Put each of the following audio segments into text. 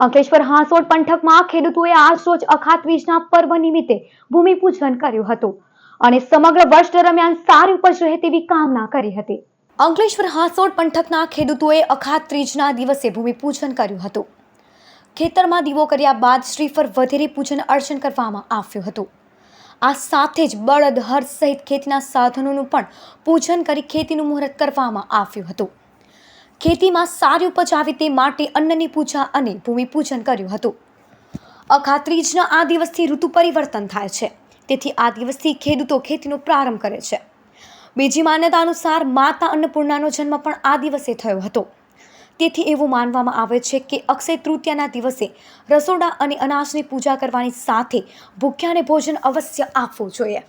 અંકલેશ્વર હાંસોડ પંથકમાં ખેડૂતોએ આજ રોજ અખાત બીજના પર્વ નિમિત્તે ભૂમિપૂજન કર્યું હતું અને સમગ્ર વર્ષ દરમિયાન સારી ઉપજ રહે તેવી કામના કરી હતી. અંકલેશ્વર હાંસોડ પંથકના ખેડૂતોએ અખાત ત્રીજના દિવસે ભૂમિપૂજન કર્યું હતું. ખેતરમાં દીવો કર્યા બાદ શ્રીફળ વધેરી પૂજન અર્ચન કરવામાં આવ્યું હતું. આ સાથે જ બળદ હર સહિત ખેતીના સાધનોનું પણ પૂજન કરી ખેતીનું મુહૂર્ત કરવામાં આવ્યું હતું. ખેતીમાં સારી ઉપજ આવે તે માટે અન્નની પૂજા અને ભૂમિપૂજન કર્યું હતું. અખાત્રીજના આ દિવસથી ઋતુ પરિવર્તન થાય છે. તેથી આ દિવસથી ખેડૂતો ખેતીનો પ્રારંભ કરે છે. બીજી માન્યતા અનુસાર માતા અન્નપૂર્ણાનો જન્મ પણ આ દિવસે થયો હતો. તેથી એવું માનવામાં આવે છે કે અક્ષય તૃતીયાના દિવસે રસોડા અને અનાજની પૂજા કરવાની સાથે ભૂખ્યાને ભોજન અવશ્ય આપવું જોઈએ.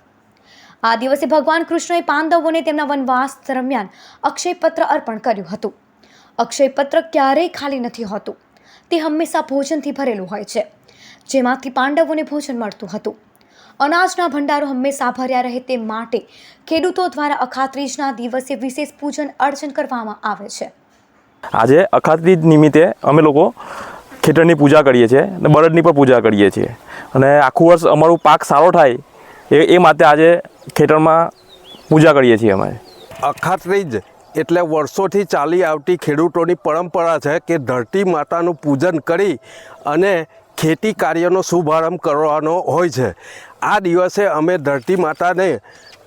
આ દિવસે ભગવાન કૃષ્ણએ પાંડવોને તેમના વનવાસ દરમિયાન અક્ષયપત્ર અર્પણ કર્યું હતું. અક્ષયપત્ર ક્યારેય ખાલી નથી હોતું. તે હંમેશા ભોજનથી ભરેલું હોય છે જેમાંથી પાંડવોને ભોજન મળતું હતું. અનાજના ભંડારો હંમેશા ભર્યા રહે તે માટે ખેડૂતો દ્વારા અખાત્રીજના દિવસે વિશેષ પૂજન અર્ચન કરવામાં આવે છે. આજે અખાત્રીજ નિમિત્તે અમે લોકો ખેતરની પૂજા કરીએ છીએ અને બળદની પણ પૂજા કરીએ છીએ. અને આખું વર્ષ અમારું પાક સારો થાય એ એ માટે આજે ખેતરમાં પૂજા કરીએ છીએ અમે. અખાત્રીજ એટલે વર્ષોથી ચાલી આવતી ખેડૂતોની પરંપરા છે કે ધરતી માતાનું પૂજન કરી અને ખેતી કાર્યનો શુભારંભ કરવાનો હોય છે. આ દિવસે અમે ધરતી માતાને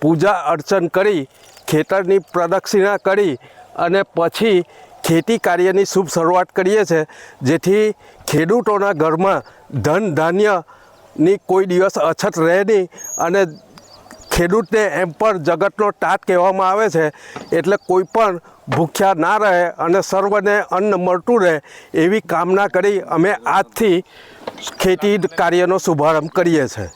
પૂજા અર્ચન કરી, ખેતરની પ્રદક્ષિણા કરી અને પછી ખેતી કાર્યની શુભ શરૂઆત કરીએ છીએ. જેથી ખેડૂતોના ઘરમાં ધન ધાન્યની કોઈ દિવસ અછત રહે નહીં અને ખેડૂતને એમ પણ જગતનો તાત કહેવામાં આવે છે, એટલે કોઈ પણ ભૂખ્યા ના રહે અને સર્વને અન્ન મળતું રહે એવી કામના કરી અમે આજથી ખેતી કાર્યનો શુભારંભ કરીએ છીએ.